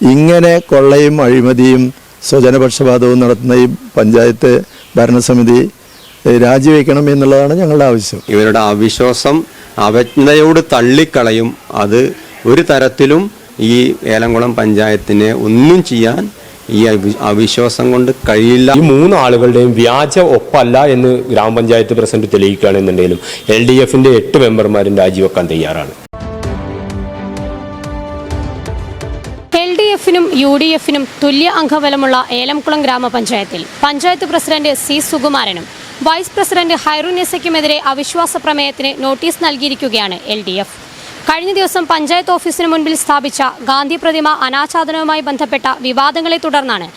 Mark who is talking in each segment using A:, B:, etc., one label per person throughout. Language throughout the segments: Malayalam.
A: ഇങ്ങനെ കൊള്ളയും അഴിമതിയും സ്വജനപക്ഷപാതവും നടത്തുന്ന ഈ പഞ്ചായത്ത് ഭരണസമിതി രാജിവെക്കണം എന്നുള്ളതാണ് ഞങ്ങളുടെ ആവശ്യം.
B: ഇവരുടെ അവിശ്വാസം അവജ്ഞയോട് തള്ളിക്കളയും. അത് ഒരു തരത്തിലും ഈ ഏലംകുളം പഞ്ചായത്തിനെ ഒന്നും ചെയ്യാൻ ഈ അവിശ്വാസം കൊണ്ട് കഴിയില്ല.
C: ഈ മൂന്ന് ആളുകളുടെയും വ്യാജ ഒപ്പല്ല എന്ന് ഗ്രാമപഞ്ചായത്ത് പ്രസിഡന്റ് തെളിയിക്കുകയാണെന്നുണ്ടെങ്കിലും എൽ ഡി എഫിന്റെ എട്ട് മെമ്പർമാരും രാജിവെക്കാൻ തയ്യാറാണ്.
D: എഫിനും യു ഡി എഫിനും തുല്യ അംഗബലമുള്ള ഏലംകുളം ഗ്രാമപഞ്ചായത്തിൽ. പഞ്ചായത്ത് പ്രസിഡന്റ് സി സുകുമാരനും വൈസ് പ്രസിഡന്റ് ഹൈറുനിസയ്ക്കുമെതിരെ അവിശ്വാസ പ്രമേയത്തിന് നോട്ടീസ് നൽകിയിരിക്കുകയാണ് എൽ ഡി എഫ്. കഴിഞ്ഞ ദിവസം പഞ്ചായത്ത് ഓഫീസിന് മുൻപിൽ സ്ഥാപിച്ച ഗാന്ധി പ്രതിമ അനാച്ഛാദനവുമായി ബന്ധപ്പെട്ട വിവാദങ്ങളെ തുടർന്നാണ്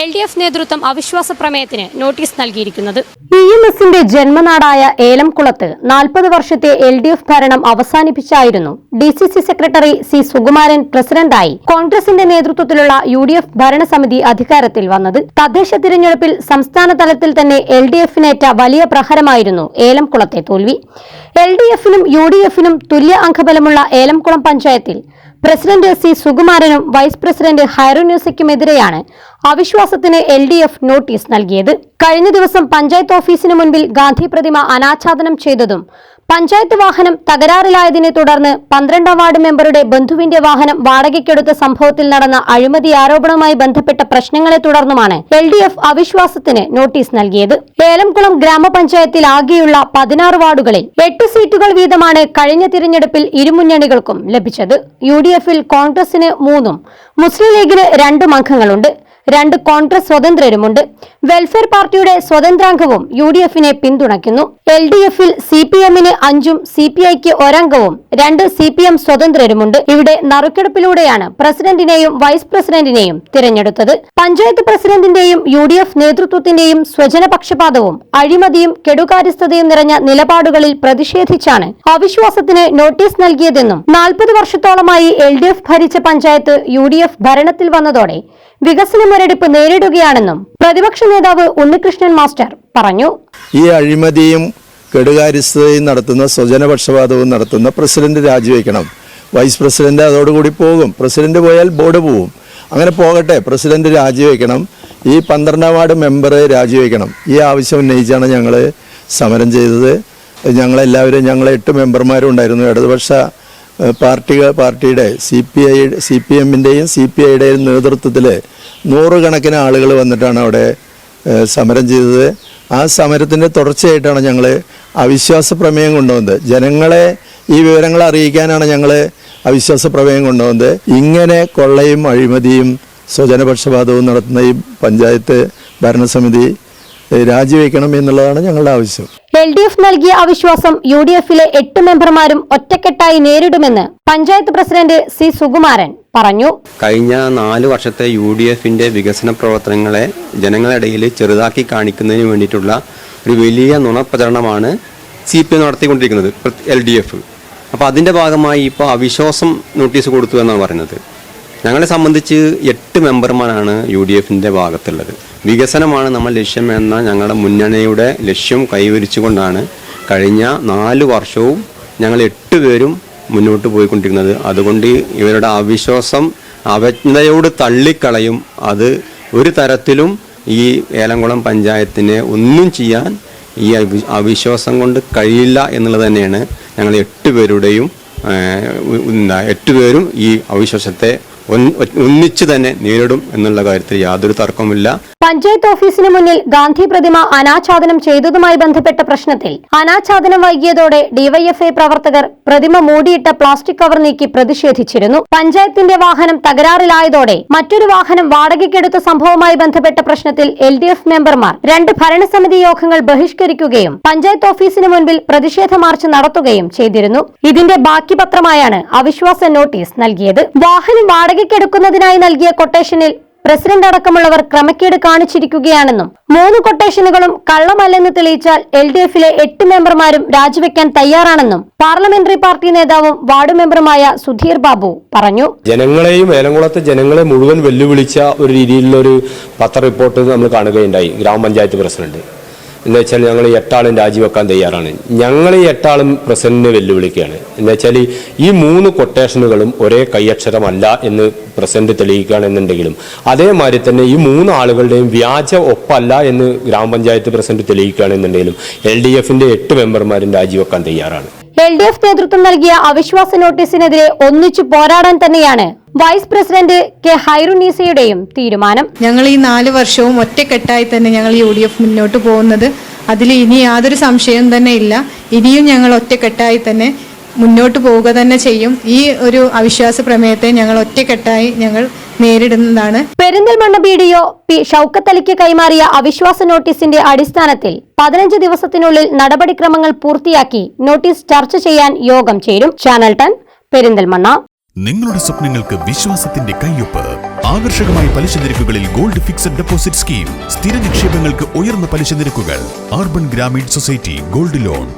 D: എൽ ഡി എഫ് നേതൃത്വം അവിശ്വാസ പ്രമേയത്തിന് നോട്ടീസ് നൽകിയിരിക്കുന്നത്. ഇ എം എസിന്റെ ജന്മനാടായ ഏലംകുളത്ത് നാൽപ്പത് വർഷത്തെ എൽ ഡി എഫ് ഭരണം അവസാനിപ്പിച്ചായിരുന്നു D C C secretary C Sukumaran പ്രസിഡന്റായി കോൺഗ്രസിന്റെ നേതൃത്വത്തിലുള്ള യു ഡി എഫ് ഭരണസമിതി അധികാരത്തിൽ വന്നത്. തദ്ദേശ തിരഞ്ഞെടുപ്പിൽ സംസ്ഥാന തലത്തിൽ തന്നെ എൽ ഡി എഫിനേറ്റ വലിയ പ്രഹരമായിരുന്നു ഏലംകുളത്തെ തോൽവി. എൽ ഡി എഫിനും യു ഡി എഫിനും തുല്യ അംഗബലമുള്ള ഏലംകുളം പഞ്ചായത്തിൽ പ്രസിഡന്റ് സി സുകുമാരനും വൈസ് പ്രസിഡന്റ് ഹൈറുന്യൂസയ്ക്കുമെതിരെയാണ് അവിശ്വാസത്തിന് എൽ ഡി എഫ് നോട്ടീസ് നൽകിയത്. കഴിഞ്ഞ ദിവസം പഞ്ചായത്ത് ഓഫീസിന് മുൻപിൽ ഗാന്ധി പ്രതിമ അനാച്ഛാദനം ചെയ്തതും പഞ്ചായത്ത് വാഹനം തകരാറിലായതിനെ തുടർന്ന് പന്ത്രണ്ടാം വാർഡ് മെമ്പറുടെ ബന്ധുവിന്റെ വാഹനം വാടകയ്ക്കെടുത്ത സംഭവത്തിൽ നടന്ന അഴിമതി ആരോപണവുമായി ബന്ധപ്പെട്ട പ്രശ്നങ്ങളെ തുടർന്നുമാണ് എൽ ഡി എഫ് അവിശ്വാസത്തിന് നോട്ടീസ് നൽകിയത്. ഏലംകുളം ഗ്രാമപഞ്ചായത്തിൽ ആകെയുള്ള പതിനാറ് വാർഡുകളിൽ എട്ട് സീറ്റുകൾ വീതമാണ് കഴിഞ്ഞ തിരഞ്ഞെടുപ്പിൽ ഇരുമുന്നണികൾക്കും ലഭിച്ചത്. യു ഡി എഫിൽ കോൺഗ്രസിന് മൂന്നും മുസ്ലിം ലീഗിന് രണ്ടും അംഗങ്ങളുണ്ട്. രണ്ട് കോൺഗ്രസ് സ്വതന്ത്രരുമുണ്ട്. വെൽഫെയർ പാർട്ടിയുടെ സ്വതന്ത്രാംഗവും യു ഡി എഫിനെ പിന്തുണയ്ക്കുന്നു. എൽ ഡി എഫിൽ സി പി എമ്മിന് അഞ്ചും സി പി ഐക്ക് ഒരംഗവും രണ്ട് സി പി എം സ്വതന്ത്രരുമുണ്ട്. ഇവിടെ നറുക്കെടുപ്പിലൂടെയാണ് പ്രസിഡന്റിനെയും വൈസ് പ്രസിഡന്റിനെയും തിരഞ്ഞെടുത്തത്. പഞ്ചായത്ത് പ്രസിഡന്റിന്റെയും യു ഡി എഫ് നേതൃത്വത്തിന്റെയും സ്വജനപക്ഷപാതവും അഴിമതിയും കെടുകാര്യസ്ഥതയും നിറഞ്ഞ നിലപാടുകളിൽ പ്രതിഷേധിച്ചാണ് അവിശ്വാസത്തിന് നോട്ടീസ് നൽകിയതെന്നും നാൽപ്പത് വർഷത്തോളമായി എൽ ഡി എഫ് ഭരിച്ച പഞ്ചായത്ത് യു ഡി എഫ് ഭരണത്തിൽ വന്നതോടെ വികസന മുരടിപ്പ് നേരിടുകയാണെന്നും പ്രതിപക്ഷ നേതാവ് ഉണ്ണികൃഷ്ണൻ മാസ്റ്റർ പറഞ്ഞു.
A: ഈ അഴിമതിയും കെടുകാര്യസ്ഥതയും നടത്തുന്ന സ്വജനപക്ഷപാതവും നടത്തുന്ന പ്രസിഡന്റ് രാജിവെക്കണം. വൈസ് പ്രസിഡന്റ് അതോടുകൂടി പോകും. പ്രസിഡന്റ് പോയാൽ ബോർഡ് പോവും. അങ്ങനെ പോകട്ടെ പ്രസിഡന്റ് രാജിവെക്കണം. ഈ പന്ത്രണ്ടാം വാർഡ് മെമ്പർ രാജിവെക്കണം. ഈ ആവശ്യം ഉന്നയിച്ചാണ് ഞങ്ങൾ സമരം ചെയ്തത്. ഞങ്ങളെല്ലാവരും ഞങ്ങളെ എട്ട് മെമ്പർമാരും ഉണ്ടായിരുന്നു. ഇടതുപക്ഷ ഏഹ്, പാർട്ടിക പാർട്ടിയുടെ C P I C P എമ്മിന്റെയും C P ഐയുടെയും നേതൃത്വത്തിൽ നൂറുകണക്കിന് ആളുകൾ വന്നിട്ടാണ് അവിടെ സമരം ചെയ്തത്. ആ സമരത്തിന്റെ തുടർച്ചയായിട്ടാണ് ഞങ്ങൾ അവിശ്വാസ പ്രമേയം കൊണ്ടുവന്നത്. ജനങ്ങളെ ഈ വിവരങ്ങൾ അറിയിക്കാനാണ് ഞങ്ങൾ അവിശ്വാസ പ്രമേയം കൊണ്ടുവന്നത്. ഇങ്ങനെ കൊള്ളയും അഴിമതിയും സ്വജനപക്ഷപാതവും നടത്തുന്ന ഈ പഞ്ചായത്ത് ഭരണസമിതി രാജിവെക്കണം എന്നുള്ളതാണ് ഞങ്ങളുടെ ആവശ്യം.
D: എൽ ഡി എഫ് നൽകിയ അവിശ്വാസം യു ഡി എഫിലെ എട്ട് മെമ്പർമാരും ഒറ്റക്കെട്ടായി നേരിടുമെന്ന് പഞ്ചായത്ത് പ്രസിഡന്റ് സി സുകുമാരൻ പറഞ്ഞു.
B: കഴിഞ്ഞ നാല് വർഷത്തെ യു ഡി എഫിന്റെ വികസന പ്രവർത്തനങ്ങളെ ജനങ്ങളിടയിൽ ചെറുതാക്കി കാണിക്കുന്നതിന് വേണ്ടിയിട്ടുള്ള ഒരു വലിയ നുണപ്രചരണമാണ് സി പി എം നടത്തിക്കൊണ്ടിരിക്കുന്നത് എൽ ഡി എഫ്. അപ്പോൾ അതിന്റെ ഭാഗമായി ഇപ്പോൾ അവിശ്വാസം നോട്ടീസ് കൊടുത്തു എന്നാണ് പറയുന്നത്. ഞങ്ങളെ സംബന്ധിച്ച് എട്ട് മെമ്പർമാരാണ് യു ഡി എഫിന്റെ ഭാഗത്തുള്ളത്. വികസനമാണ് നമ്മൾ ലക്ഷ്യം എന്ന ഞങ്ങളുടെ മുന്നണിയുടെ ലക്ഷ്യം കൈവരിച്ചുകൊണ്ടാണ് കഴിഞ്ഞ നാല് വർഷവും ഞങ്ങൾ എട്ട് പേരും മുന്നോട്ട് പോയിക്കൊണ്ടിരിക്കുന്നത് അതുകൊണ്ട് ഇവരുടെ അവിശ്വാസം അവജ്ഞയോട് തള്ളിക്കളയും. അത് ഒരു തരത്തിലും ഈ ഏലംകുളം പഞ്ചായത്തിനെ ഒന്നും ചെയ്യാൻ ഈ അവി- അവിശ്വാസം കൊണ്ട് കഴിയില്ല എന്നുള്ളത് തന്നെയാണ് ഞങ്ങൾ എട്ട് പേരുടെയും എട്ട് പേരും ഈ അവിശ്വാസത്തെ ഒന്നിച്ച് തന്നെ നേരിടും എന്നുള്ള കാര്യത്തിൽ യാതൊരു തർക്കവുമില്ല.
D: പഞ്ചായത്ത് ഓഫീസിന് മുന്നിൽ ഗാന്ധി പ്രതിമ അനാച്ഛാദനം ചെയ്തതുമായി ബന്ധപ്പെട്ട പ്രശ്നത്തിൽ അനാച്ഛാദനം വൈകിയതോടെ ഡിവൈഎഫ്ഐ പ്രവർത്തകർ പ്രതിമ മൂടിയിട്ട പ്ലാസ്റ്റിക് കവർ നീക്കി പ്രതിഷേധിച്ചിരുന്നു. പഞ്ചായത്തിന്റെ വാഹനം തകരാറിലായതോടെ മറ്റൊരു വാഹനം വാടകയ്ക്കെടുത്ത സംഭവവുമായി ബന്ധപ്പെട്ട പ്രശ്നത്തിൽ എൽ മെമ്പർമാർ രണ്ട് ഭരണസമിതി യോഗങ്ങൾ ബഹിഷ്കരിക്കുകയും പഞ്ചായത്ത് ഓഫീസിന് മുൻപിൽ പ്രതിഷേധ മാർച്ച് നടത്തുകയും ചെയ്തിരുന്നു. ഇതിന്റെ ബാക്കി പത്രമായാണ് അവിശ്വാസ നോട്ടീസ് നൽകിയത്. വാഹനം വാടകയ്ക്കെടുക്കുന്നതിനായി നൽകിയ കൊട്ടേഷനിൽ പ്രസിഡന്റ് അടക്കമുള്ളവർ ക്രമക്കേട് കാണിച്ചിരിക്കുകയാണെന്നും മൂന്ന് കൊട്ടേഷനുകളും കള്ളമല്ലെന്ന് തെളിയിച്ചാൽ എൽ ഡി എഫിലെ എട്ട് മെമ്പർമാരും രാജിവെക്കാൻ തയ്യാറാണെന്നും പാർലമെന്ററി പാർട്ടി നേതാവും വാർഡ് മെമ്പറുമായ സുധീർ ബാബു പറഞ്ഞു.
C: ജനങ്ങളെയും ഏലംകുളത്തെ ജനങ്ങളെ മുഴുവൻ വെല്ലുവിളിച്ച ഒരു രീതിയിലുള്ള ഒരു പത്ര റിപ്പോർട്ട് നമ്മൾ കാണുകയുണ്ടായി ഗ്രാമപഞ്ചായത്ത് പ്രസിഡന്റ്. എന്താ വെച്ചാൽ ഞങ്ങൾ എട്ടാളും രാജിവെക്കാൻ തയ്യാറാണ്. ഞങ്ങൾ ഈ എട്ടാളും പ്രസിഡന്റിനെ വെല്ലുവിളിക്കുകയാണ്. എന്താ വെച്ചാൽ ഈ മൂന്ന് കൊട്ടേഷനുകളും ഒരേ കൈയക്ഷരമല്ല എന്ന് പ്രസിഡന്റ് തെളിയിക്കുകയാണെന്നുണ്ടെങ്കിലും അതേമാതിരി തന്നെ ഈ മൂന്ന് ആളുകളുടെയും വ്യാജ ഒപ്പല്ല എന്ന് ഗ്രാമപഞ്ചായത്ത് പ്രസിഡന്റ് തെളിയിക്കുകയാണെന്നുണ്ടെങ്കിലും എൽ ഡി എഫിന്റെ എട്ട് മെമ്പർമാരും രാജിവെക്കാൻ തയ്യാറാണ്.
D: എൽ ഡി എഫ് നേതൃത്വം നൽകിയ അവിശ്വാസ നോട്ടീസിനെതിരെ ഒന്നിച്ചു പോരാടാൻ തന്നെയാണ് വൈസ് പ്രസിഡന്റ് കെ ഹൈറുനീസയുടെയും തീരുമാനം.
E: ഞങ്ങൾ ഈ നാല് വർഷവും ഒറ്റക്കെട്ടായി തന്നെ ഞങ്ങൾ യു ഡി എഫ് മുന്നോട്ട് പോകുന്നത്. അതിൽ ഇനി യാതൊരു സംശയവും തന്നെ ഇല്ല. ഇനിയും ഞങ്ങൾ ഒറ്റക്കെട്ടായി തന്നെ മുന്നോട്ട് പോവുക തന്നെ ചെയ്യും. ഈ ഒരു അവിശ്വാസ പ്രമേയത്തെ ഞങ്ങൾ ഒറ്റക്കെട്ടായി ഞങ്ങൾ നേരിടുന്നതാണ്.
D: Perinthalmanna B D O P ഷൌക്കത്തലിക്ക് കൈമാറിയ അവിശ്വാസ നോട്ടീസിന്റെ അടിസ്ഥാനത്തിൽ പതിനഞ്ച് ദിവസത്തിനുള്ളിൽ നടപടിക്രമങ്ങൾ പൂർത്തിയാക്കി നോട്ടീസ് ചർച്ച ചെയ്യാൻ യോഗം ചേരും. Channel ten Perinthalmanna.
F: നിങ്ങളുടെ സ്വപ്നങ്ങൾക്ക് വിശ്വാസത്തിന്റെ കയ്യൊപ്പ്. ആകർഷകമായ പലിശ നിരക്കുകളിൽ ഗോൾഡ് ഫിക്സഡ് ഡെപ്പോസിറ്റ് സ്കീം. സ്ഥിര നിക്ഷേപങ്ങൾക്ക് ഉയർന്ന പലിശ നിരക്കുകൾ. Urban Grameen society gold loan.